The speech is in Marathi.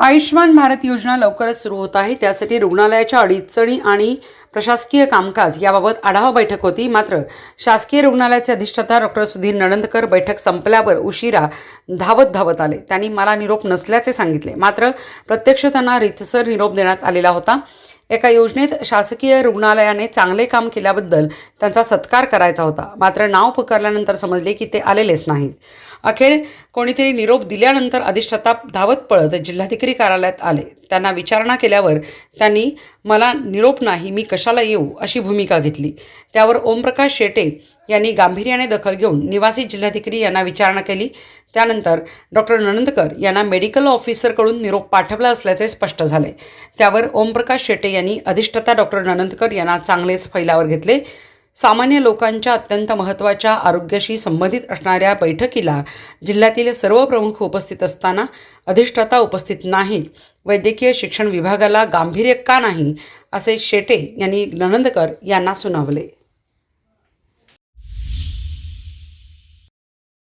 आयुष्मान भारत योजना लवकरच सुरू होत आहे. त्यासाठी रुग्णालयाच्या अडीचणी आणि प्रशासकीय कामकाज याबाबत आढावा बैठक होती. मात्र शासकीय रुग्णालयाचे अधिष्ठाता डॉक्टर सुधीर नणंदकर बैठक संपल्यावर उशिरा धावत धावत आले. त्यांनी मला निरोप नसल्याचे सांगितले. मात्र प्रत्यक्ष त्यांना रितसर निरोप देण्यात आलेला होता. एका योजनेत शासकीय रुग्णालयाने चांगले काम केल्याबद्दल त्यांचा सत्कार करायचा होता. मात्र नाव पुकारल्यानंतर समजले की ते आलेलेच नाहीत. अखेर कोणीतरी निरोप दिल्यानंतर अधिष्ठाता धावत पळत जिल्हाधिकारी कार्यालयात आले. त्यांना विचारणा केल्यावर त्यांनी मला निरोप नाही मी कशाला येऊ? अशी भूमिका घेतली. त्यावर ओमप्रकाश शेटे यांनी गांभीर्याने दखल घेऊन निवासी जिल्हाधिकारी यांना विचारणा केली. त्यानंतर डॉक्टर नणंदकर यांना मेडिकल ऑफिसरकडून निरोप पाठवला असल्याचे स्पष्ट झाले. त्यावर ओमप्रकाश शेटे यांनी अधिष्ठता डॉक्टर नणंदकर यांना चांगलेच फैलावर घेतले. सामान्य लोकांच्या अत्यंत महत्त्वाच्या आरोग्याशी संबंधित असणाऱ्या बैठकीला जिल्ह्यातील सर्व प्रमुख उपस्थित असताना अधिष्ठाता उपस्थित नाहीत. वैद्यकीय शिक्षण विभागाला गांभीर्य का नाही? असे शेटे यांनी नणंदकर यांना सुनावले.